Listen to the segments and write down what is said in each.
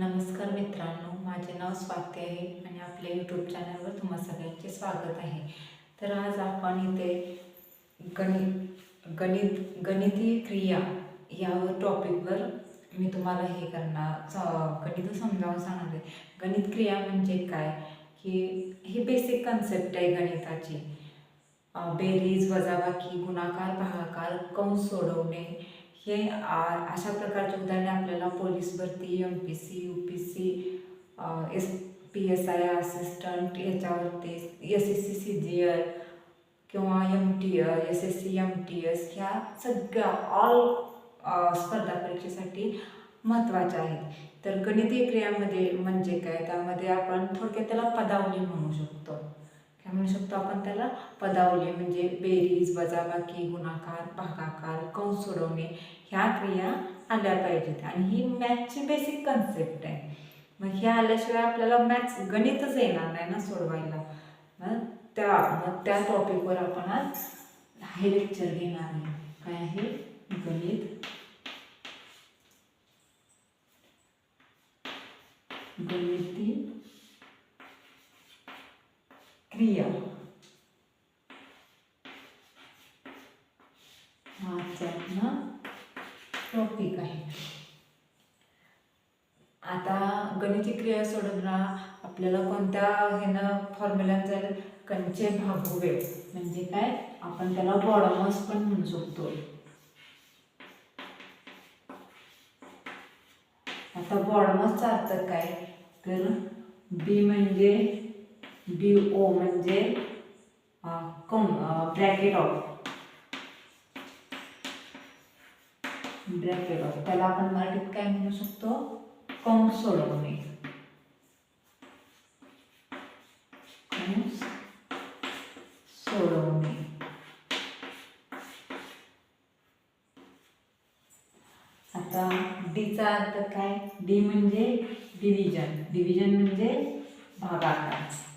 नमस्कार मित्रांनो माझे नाव स्वाती आहे आणि आपल्या यूट्यूब चॅनलवर तुम्हा सगळ्यांचे स्वागत आहे. तर आज आपण इथे गणित गणित गणितीय क्रिया या टॉपिकवर मी तुम्हाला हे करणार स- गणित समजावून सांगणार आहे. गणित क्रिया म्हणजे काय? की ही बेसिक कन्सेप्ट आहे गणिताची. बेरीज वजाबाकी गुणाकार भागाकार कंस सोडवणे हे आ- अशा प्रकारचे उदाहरणे आपल्याला पोलीस भरती M P C U P C S P S I assistant याच्यावरती S S C C G L किंवा M T S S C M T S ह्या सगळ्या ऑल स्पर्धा परीक्षेसाठी महत्त्वाच्या आहेत. तर गणितीय क्रियामध्ये म्हणजे काय? त्यामध्ये आपण थोडक्यात त्याला पदावली म्हणू शकतो. काय म्हणू शकतो आपण त्याला पदावली म्हणजे बेरीज वजाबाकी गुणाकार भागाकार कंस सोडवणे ह्या क्रिया आल्या पाहिजेत. आणि ही मॅथची बेसिक कन्सेप्ट आहे. मग ह्या आल्याशिवाय आपल्याला मॅथ्स गणितच येणार नाही ना सोडवायला. मग त्या मग त्या टॉपिकवर आपण आज हे लेक्चर घेणार आहे. काय आहे? गणित. गणिती. क्रिया हा आजचा टॉपिक आहे. आता गणिती क्रिया सोडवणार आपल्याला कोणत्या ह्यानं फॉर्म्युला जर कंचे भागोवे म्हणजे काय? आपण त्याला बॉडमस पण म्हणू शकतो. आता बॉडमसचा अर्थ काय? तर बी म्हणजे डी ओ म्हणजे कम ब्रॅकेट ऑफ ब्रॅकेट ऑफ त्याला आपण मराठीत काय म्हणू शकतो? कंस सोडवणे. कंस सोडवणे. आता डीचा अर्थ काय? डी म्हणजे डिव्हिजन डिव्हिजन म्हणजे भागाकार.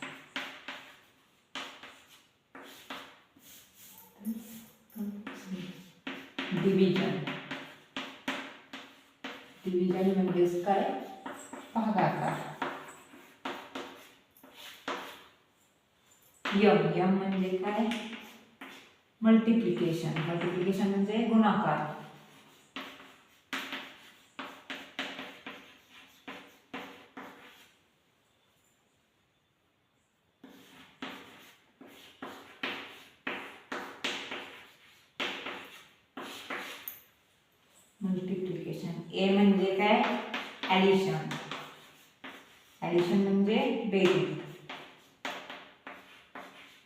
यम यम म्हणजे काय? मल्टिप्लिकेशन मल्टिप्लिकेशन म्हणजे गुणाकार. मल्टिप्लिकेशन ए म्हणजे काय? ॲडिशन ॲडिशन म्हणजे बेरीज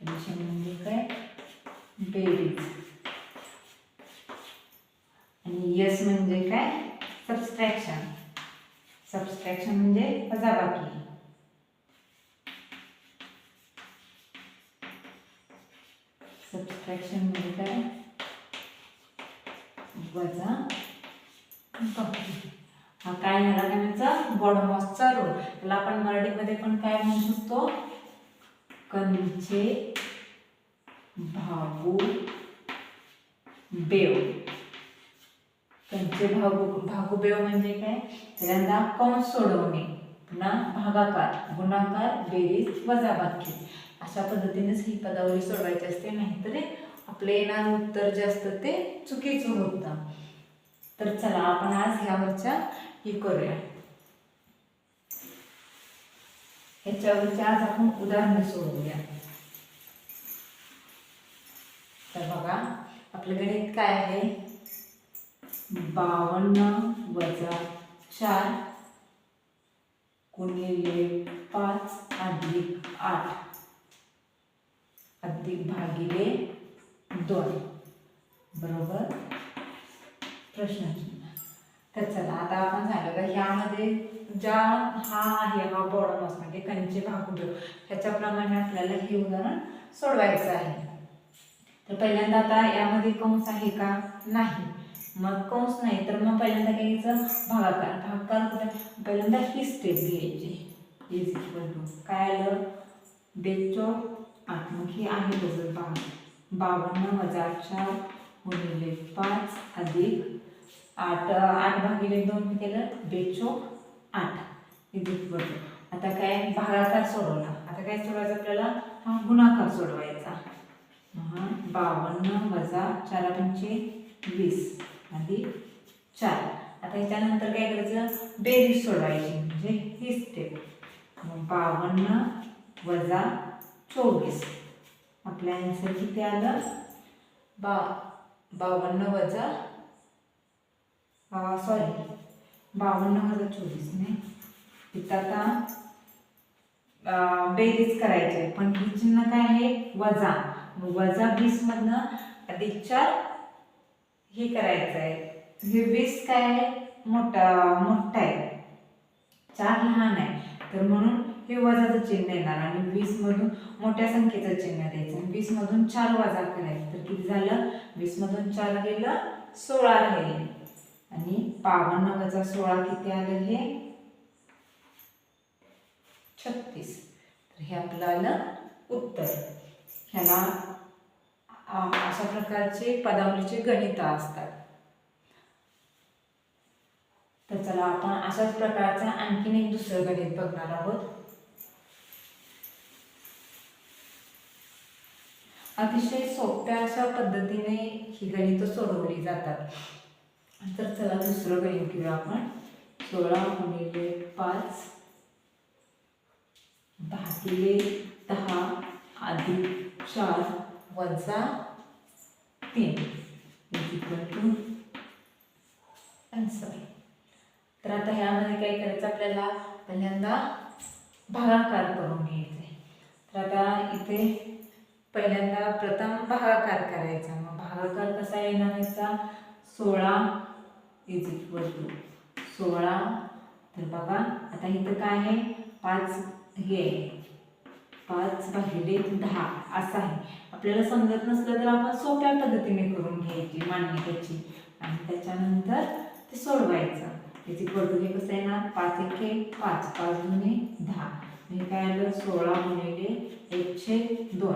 ॲडिशन म्हणजे काय बेरीज आणि यस म्हणजे काय सबस्ट्रॅक्शन सबस्ट्रॅक्शन म्हणजे वजाबाकी सबट्रॅक्शन म्हणजे काय वजा. हा काय झाला काय म्हणायचा बॉडमॉसचा रोल त्याला आपण मराठीमध्ये पण काय म्हणू शकतो? कंचे भागू बेव. कंचे भागू भागू बेव म्हणजे काय? पहिल्यांदा कौन सोडवणे. पुन्हा भागाकार गुणाकार बेरीज वजाबाकी. अशा पद्धतीनेच ही पदावली सोडवायची असते नाहीतरी आपलं येणारं उत्तर जे असतं ते चुकीचं होतं. तर चला आपण आज ह्यावरच्या ही करूया. ह्याच्यावरच्या आज आपण उदाहरणं सोडवूया. तर बघा आपलं गणित काय आहे? बावन्न वजा चार गुणिले पाच अधिक आठ. अधिक भागिले दोन. बरोबर? प्रश्नचिन्ह. तर चला आता आपण झालं का? ह्यामध्ये ज्या हा आहे हा बॉडमस म्हणजे कंचे भागुदेव ह्याच्याप्रमाणे आपल्याला हे उदाहरण सोडवायचं आहे. तर पहिल्यांदा आता यामध्ये कंस आहे का? नाही. मग कंस नाही तर मग पहिल्यांदा काय घ्यायचं? भागाकार. भागाकार कुठे? पहिल्यांदा ही स्टेप घ्यायची. इज इक्वल टू काय आलं? बेचो आठ आहे बरोबर पहा बावन्न वजा चार गुणिले पाच अधिक आठ आठ भागिले दोन केलं? बेचो आठ. इजिट बरोबर आता काय भागाकार सोडवला. आता काय सोडवायचं आपल्याला? हा गुणाकार सोडवायचा. हा बावन्न वजा चार पंचे वीस अधिक चार. आता ह्याच्यानंतर काय करायचं? बेरीज सोडवायची म्हणजे ही स्टेप मग बावन्न वजा चोवीस. आपल्या आन्सर किती आलं? बा बावन्न वजा सॉरी बावन्न वजा चोवीस नाही तिथं आता बेरीज करायची आहे. पण ही चिन्ह काय आहे? वजा. वजा वीसमधनं अधिक चार हे करायचं आहे हे वीस काय आहे? मोठा मोठा आहे. चार लहान आहे. तर म्हणून हे वजाचं चिन्ह येणार आणि वीस मधून मोठ्या संख्येचं चिन्ह द्यायचं. आणि वीस मधून चार वजा करायचं. तर किती झालं? वीस मधून चार गेलं सोळा राहिले. आणि बावन्न वजा सोळा किती आलं हे? छत्तीस. तर हे आपलं आलं उत्तर. ह्याला अशा प्रकारचे पदावलीचे गणित असतात. तर चला आपण अशाच प्रकारचं आणखीन एक दुसरं गणित बघणार आहोत. अतिशय सोप्या अशा पद्धतीने ही गणितं सोडवली जातात. तर चला दुसरं गणित घेऊया आपण. सोळा गुणिले पाच भागिले दहा अधिक चार वजा तीन. इक्वल टू आन्सर तर आता ह्यामध्ये काय करायचं आपल्याला? पहिल्यांदा भागाकार करून घ्यायचे तर आता इथे पहिल्यांदा प्रथम भागाकार करायचा. मग भागाकार कसा येणार याचा? सोळा इज इक्वल टू सोळा. तर बघा आता इथं काय आहे? पाच हे आहे. पाच भागिले दहा असं आहे. आपल्याला समजत नसलं तर आपण सोप्या पद्धतीने करून घ्यायची मांडणी त्याची. आणि त्याच्यानंतर ते सोडवायचं. त्याची पद्धती हे कसं येणार? पाच एक पाच. पाच गुणे दहा. हे काय आलं? सोळा गुणिले एकशे दोन.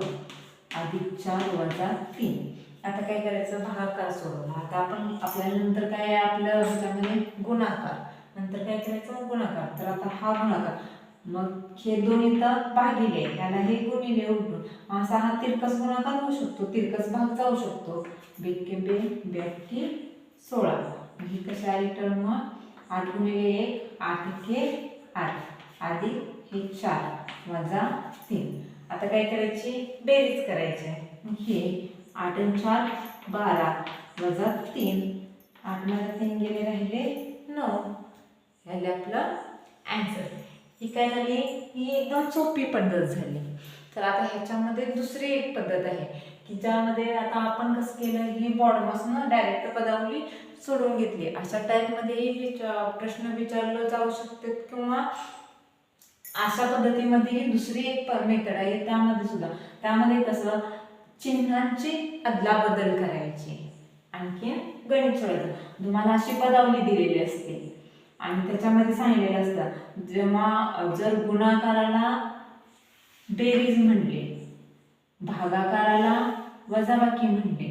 अधिक चार वजा तीन. आता काय करायचं? भागाकार सोडवला आता आपण आपल्याला नंतर काय आपलं ह्याच्यामध्ये गुणाकार. नंतर काय करायचं? गुणाकार. तर आता हा गुणाकार. मग हे दोन इथं भागिले. त्याला हे गुणिले उलटून. असा हा तिरकस गुणाकार होऊ शकतो. तिरकस भाग जाऊ शकतो. बेके बे बेकी सोळा. ही कशी आली टर्म आठ गुणिले एक आठ के आठ. अधिक हे चार. वजा तीन. आता काय करायची? बेरीज करायची. आहे हे आठ आणि चार बारा वजा तीन. आठमध्ये तीन गेले राहिले नऊ. झाले आपलं ॲन्सर ही काय झाली? ही एकदम सोपी पद्धत झाली. तर आता ह्याच्यामध्ये दुसरी एक पद्धत आहे की ज्यामध्ये आता आपण कसं केलं? ही बॉडमसनं डायरेक्ट पदावली सोडून घेतली. अशा टाईपमध्येही विचार प्रश्न विचारलं जाऊ शकतात किंवा अशा पद्धतीमध्ये दुसरी एक मेथड आहे. त्यामध्ये सुद्धा त्यामध्ये कसं? चिन्हांची अदलाबदल करायची. आणखी गणित सोडायचं. तुम्हाला अशी पदावली दिलेली असते. आणि त्याच्यामध्ये सांगितलेलं असतं जेव्हा जर गुणाकाराला बेरीज म्हणले भागाकाराला वजाबाकी म्हणले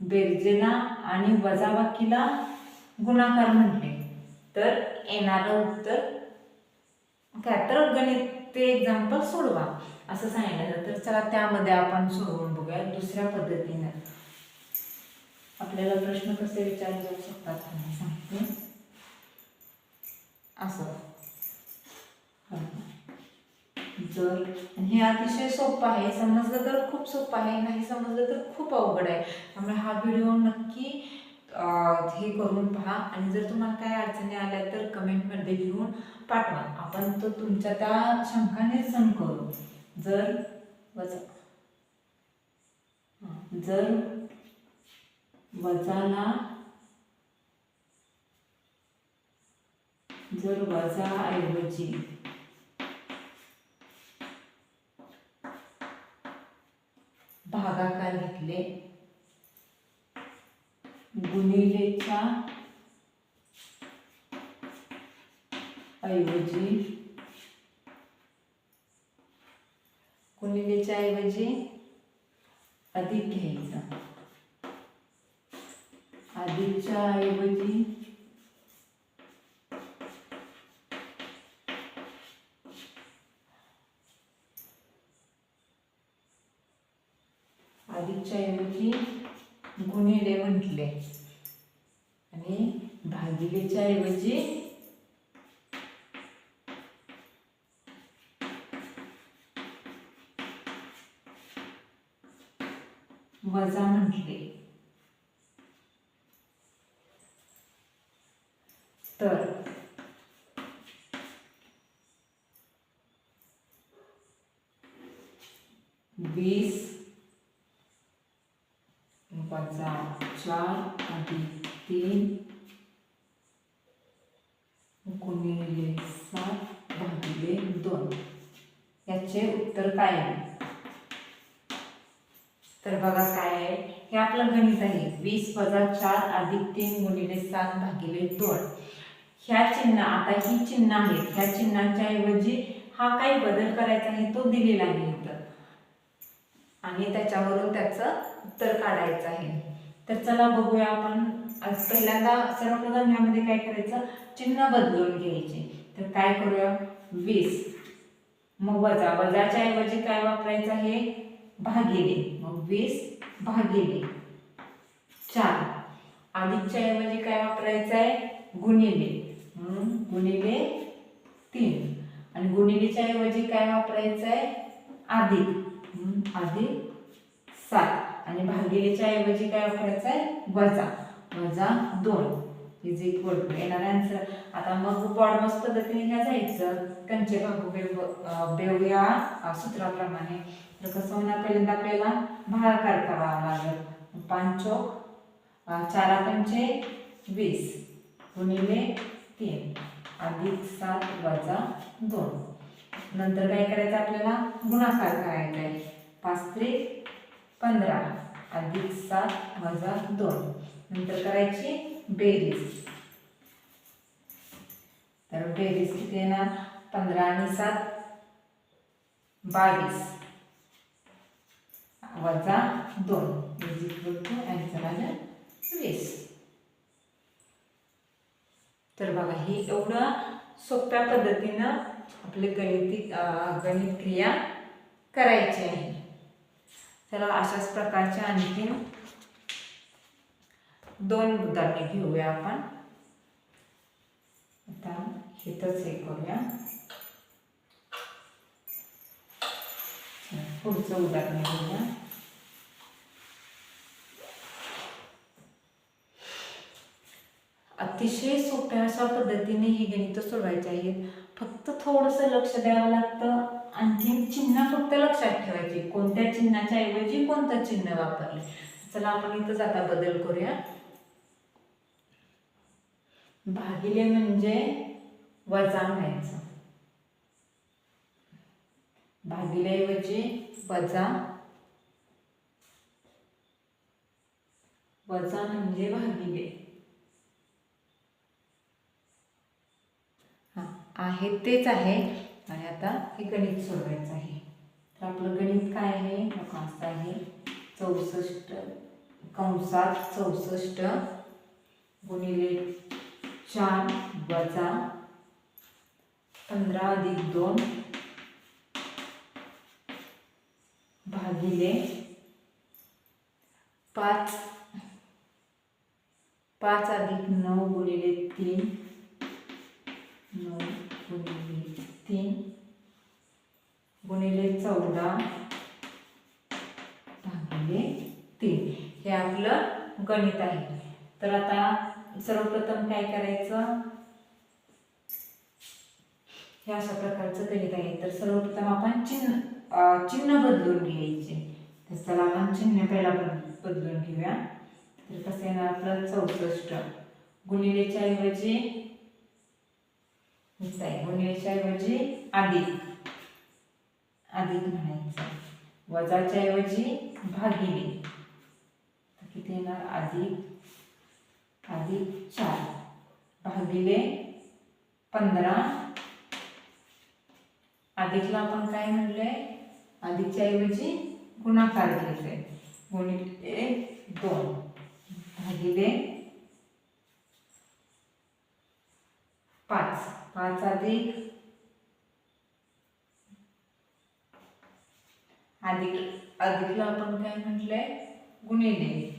बेरजेला आणि वजाबाकीला गुणाकार म्हणले तर येणारं उत्तर काय तर गणित ते एक्झाम्पल सोडवा. असं सांगितलं तर चला त्यामध्ये आपण सोडवून बघूया दुसऱ्या पद्धतीनं. आपल्याला प्रश्न कसे विचारले जाऊ शकतात सांगते. असं. जर हे अतिशय सोपं आहे. समजलं तर खूप सोपं आहे. नाही समजलं तर खूप अवघड आहे. त्यामुळे हा व्हिडिओ नक्की हे करून पहा. आणि जर तुम्हाला काय अडचणी आल्या तर कमेंटमध्ये लिहून पाठवा. आपण तो तुमच्या त्या शंका निरसन करू. जर वजा. जर वजाला जर वजा ऐवजी भागाकार घेतले गुणिलेच्या ऐवजी गुणिलेच्या ऐवजी अधिक घ्यायचा. अधिकच्या ऐवजी अधिकच्या ऐवजी गुणिले म्हटले. आणि भागिलेच्या ऐवजी वजा म्हटले. तर वीस वजा चार अधिक तीन गुणिले सात भागिले दोन याचे उत्तर काय आहे तर बघा काय आहे हे आपलं गणित आहे वीस वजा चार अधिक तीन गुणिले सात भागिले दोन ह्या चिन्ह आता ही चिन्ह आहेत ह्या चिन्हाच्या ऐवजी हा काही बदल करायचा आहे तो दिलेला आहे इथं आणि त्याच्यावरून त्याचं उत्तर काढायचं आहे तर चला बघूया आपण. आज पहिल्यांदा सर्वप्रथम ह्यामध्ये काय करायचं? चिन्ह बदलून घ्यायचे. तर काय करूया? वीस. मग वजा. वजाच्या ऐवजी काय वापरायचं आहे? भागिले. मग वीस भागिले. चार. अधिकच्या ऐवजी काय वापरायचं आहे? गुणिले. म्हणून गुणिले तीन. आणि गुणिलेच्या ऐवजी काय वापरायचं आहे? अधिक अधिक सात. आणि भागिलेच्या ऐवजी काय वापरायचं आहे? वजा. वजा दोन. इज इक्वल टू येणार आन्सर आता मग बॉडमस पद्धतीने काय जायचं. कंचे भागू बेव बेव या सूत्राप्रमाणे. तर कसं होणार पहिल्यांदा आपल्याला? भागाकार करावा लागेल. पांचोक चारा पंचे वीस. गुणिले तीन. अधिक सात वजा दोन. नंतर काय करायचं आपल्याला? गुणाकार करायचा आहे. पाच त्रिक पंधरा अधिक सात वजा दोन. नंतर करायची बेरीज. तर बेरीज किती येणार? पंधरा आणि सात बावीस. वजा दोन. इज आन्सर आलं वीस. तर बघा ही एवढं सोप्या पद्धतीनं आपले गणिती गणित क्रिया करायची आहे. चला अशाच प्रकारच्या आणखीन दोन उदाहरणे घेऊया आपण. आता हिथंच हे करूया. पुढचं उदाहरण घेऊया. अतिशय सोप्या अशा पद्धतीने ही गणित सोडवायची आहेत. फक्त थोडंसं लक्ष द्यावं लागतं. आणखी चिन्ह फक्त लक्षात ठेवायची. कोणत्या चिन्हाच्या ऐवजी कोणतं चिन्ह वापरले? चला आपण इथंच आता बदल करूया. भागिले म्हणजे वजा व्हायचं. भागिले वजा वजा म्हणजे भागिले. हा आहे तेच आहे. आणि आता हे गणित सोडवायचं आहे. तर आपलं गणित काय आहे? बघा असं आहे. चौसष्ट कंसात चौसष्ट गुणिले चार वजा पंधरा अधिक दोन भागिले पाच. पाच अधिक नऊ गुणिले तीन नऊ गुणिले तीन गुणिले चौदा भागिले तीन. हे आपलं गणित आहे. तर आता सर्वप्रथम काय करायचं? हे अशा प्रकारचं गणित आहे. तर सर्वप्रथम आपण चिन्ह चिन्ह बदलून घ्यायचे. तर चला आपण चिन्ह पहिला बद- बदलून घेऊया. तर कसं येणार आपलं चौसष्ट? गुणिलेच्या ऐवजी आहे. म्हणजे गुणिलेच्या ऐवजी अधिक अधिक म्हणायचं. वजाच्या ऐवजी भागिले किती येणार? अधिक अधिक चार. भागिले पंधरा. अधिकला आपण काय म्हणलंय अधिकच्या ऐवजी गुणाकार घ्यायचे गुणिले दोन. भागिले पाच अधिक. अधिक अधिकला आपण काय म्हटलंय? गुणिले.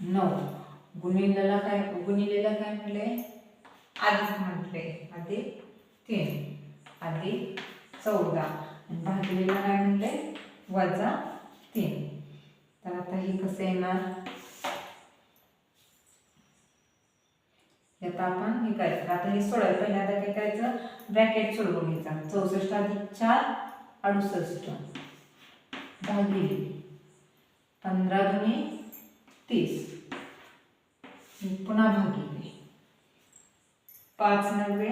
नऊ. गुणिलेला काय गुणिलेला काय म्हटले अधिक म्हटले अधिक तीन. अधिक चौदा. भागलेला काय म्हणले वजा तीन. तर आता हे कसं येणार? आता आपण हे करायचं. आता हे सोडायला पहिल्यांदा काय करायचं? ब्रॅकेट सोडवून घ्यायचा. चौसष्ट अधिक चार अडुसष्ट. भागिले. पंधरा दोन्ही तीस. पुन्हा भागिले. पाच नव्वे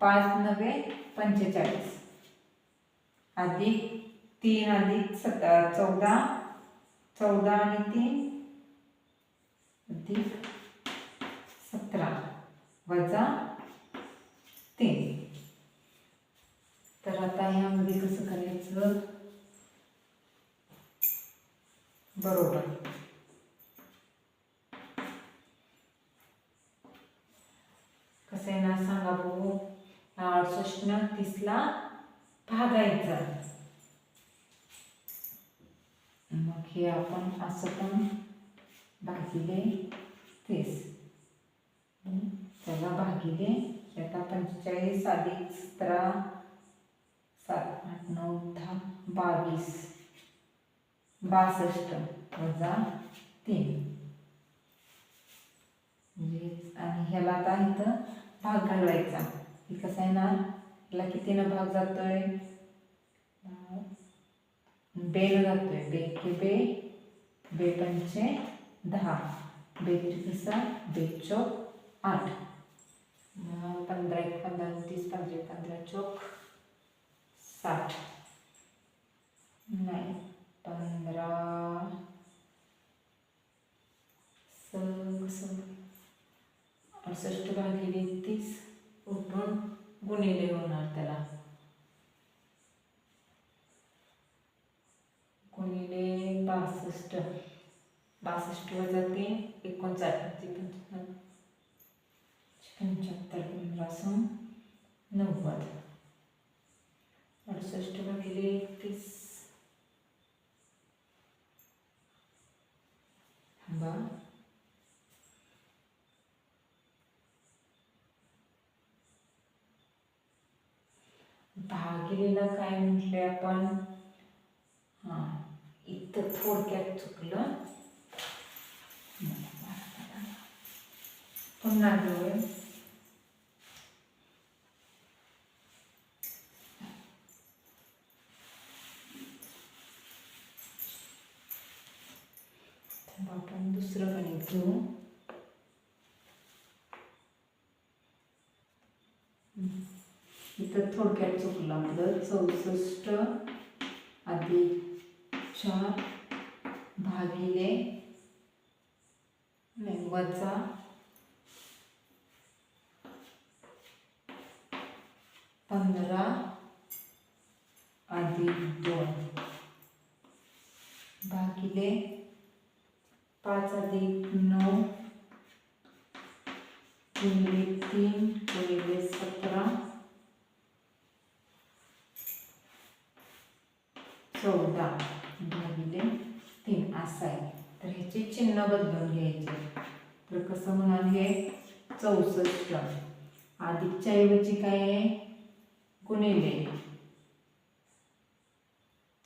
पाच नव्वे पंचेचाळीस. अधिक तीन अधिक सत चौदा. चौदा आणि तीन. अधिक सतरा वजा तीन. तर आता ह्यामध्ये कसं करायचं? बरोबर. कसं आहे ना सांगा बघू अडुसष्टनं तीसला भागायचं. मग हे आपण असं पण भागिले तीस. त्याला भागिले आता पंचेचाळीस अधिक सतरा सात आठ नऊ दहा बावीस. बासष्ट वजा तीन. म्हणजे आणि ह्याला आता इथं भाग घालवायचा. हे कसं आहे ना ह्याला कितीनं भाग जातोय? बेल जातोय. बे के बे बे पंचे दहा. बे त्रिकसा बे चौक आठ. पंधरा एक पंधरा तीस पंधरा पंधरा चौक साठ. नाही पंधरा. स कसं भागिले तीस उठून गुणिले होणार त्याला. गुणिले बासष्ट. बासष्ट वजा तीन एकोणचाळीस म्हणजे पंच्याहत्तर पंच्याहत्तर पंधरासून नव्वद. अडुसष्ट भागिले एकतीस. थांबा. भागिलेला काय म्हटले आपण? हां इथं थोडक्यात चुकलं. पुन्हा घेऊया थांबा, आपण दुसरं गणित घेऊ. इथं थोडक्यात चुकलं आपलं. चौसष्ट अधिक चार भागिले नाही वजा. पंधरा अधिक दोन. भागिले पाच अधिक नऊ गुणिले तीन गुणिले सतरा. चौदा भागिले तीन असं आहे. तर ह्याचे चिन्ह बदलून घ्यायचे. तर कसं म्हणाल हे? चौसष्ट. अधिकच्या ऐवजी काय आहे? गुणिले.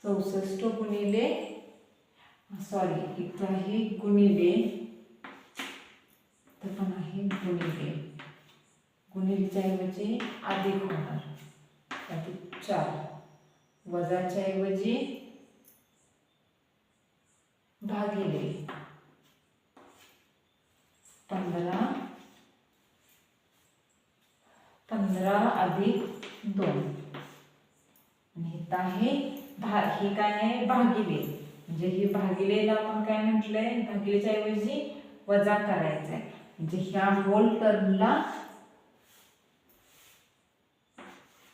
चौसष्ट गुणिले सॉरी इथं आहे गुणिले. तर पण आहे गुणिले. गुणिलेच्या ऐवजी अधिक होणार. अधिक चार. वजाच्या ऐवजी भागिले. पंधरा. पंधरा अधिक दोन. आणि इथं आहे भा हे काय आहे? भागिले. म्हणजे हे भागिलेला आपण काय म्हटलंय? भागिलेच्या ऐवजी वजा करायचंय. आहे म्हणजे ह्या होल टर्मला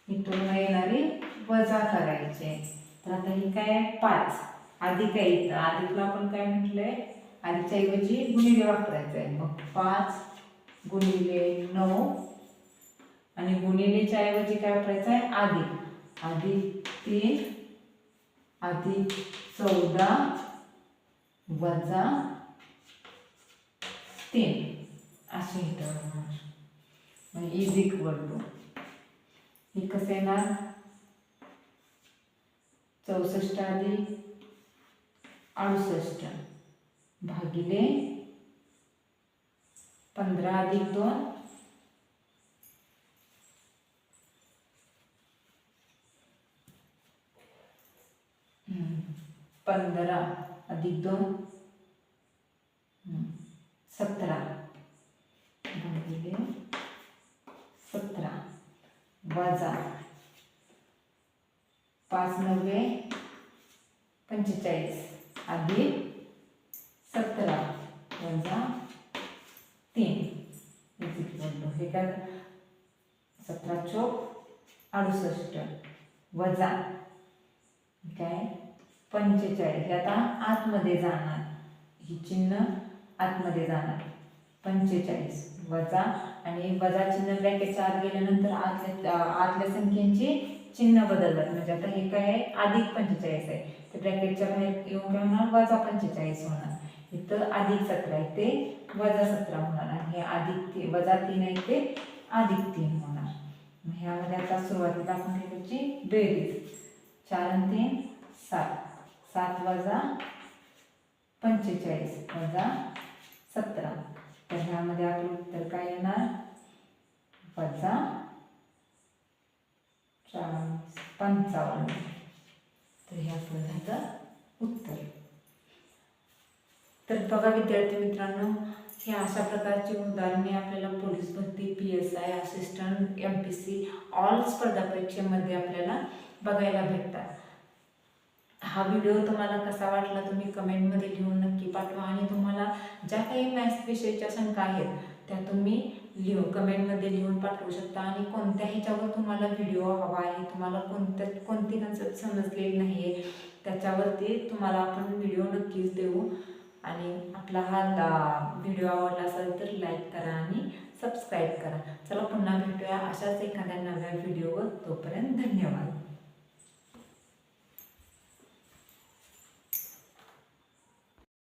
इथून येणारी वजा करायचे. तर आता हे काय आहे? पाच. अधिक आहे इथं? अधिकला आपण काय म्हटलंय? आधीच्या ऐवजी गुणिले वापरायचं आहे मग पाच गुणिले नऊ आणि गुणिलेच्या ऐवजी काय वापरायचं आहे आधी. आधी तीन अधिक चौदा वजा तीन. असे इथं होणार. मग इज इक्वल टू हे कसं येणार? चौसष्ट अधिक अडुसष्ट भागिले पंधरा अधिक दोन. पंधरा अधिक दोन. सतरा. भागिले सतरा. वजा पाच नव्वे पंचेचाळीस. अधिक सतरा वजा तीन. हे काय? सतरा चोक अडुसष्ट. वजा पंचेचाळीस हे आता आतमध्ये जाणार. ही चिन्ह आतमध्ये जाणार. पंचेचाळीस. वजा आणि वजा चिन्ह ब्रॅकेटच्या आत गेल्यानंतर आतल्या आतल्या संख्येची चिन्ह बदलतात. म्हणजे आता हे काय आहे? अधिक पंचेचाळीस आहे. ते ब्रॅकेटच्या बाहेर येऊन काय होणार? वजा पंचेचाळीस होणार. इथं अधिक सतरा आहे. ते वजा सतरा होणार आणि हे अधिक ती वजा तीन आहे. ते अधिक तीन होणार. मग ह्यामध्ये आता सुरुवातीला आपण त्याची बेरीज. चार आणि तीन सात. सात वजा पंचेचाळीस वजा सतरा. तर ह्यामध्ये आपलं उत्तर काय येणार? वजा चाळीस पंचावन्न. तर हे आपलं झालं उत्तर. तर बघा विद्यार्थी मित्रांनो हे अशा प्रकारची उदाहरणे आपल्याला पोलीस भरती P S I assistant M P C all स्पर्धा परीक्षेमध्ये आपल्याला बघायला भेटतात. हा व्हिडिओ तुम्हाला कसा वाटला तुम्ही कमेंटमध्ये लिहून नक्की पाठवा आणि तुम्हाला ज्या काही मॅथ्स विषयीच्या शंका आहेत त्या तुम्ही लिहू कमेंटमध्ये लिहून पाठवू शकता आणि कोणत्या ह्याच्यावर तुम्हाला व्हिडिओ हवा आहे तुम्हाला कोणत्या कोणती कन्सेप्ट समजलेली नाही आहे त्याच्यावरती तुम्हाला आपण व्हिडिओ नक्कीच देऊ. आणि आपला हा व्हिडिओ आवडला असेल तर लाईक करा आणि सबस्क्राईब करा. चला पुन्हा भेटूया अशाच एखाद्या नव्या व्हिडिओवर तोपर्यंत धन्यवाद.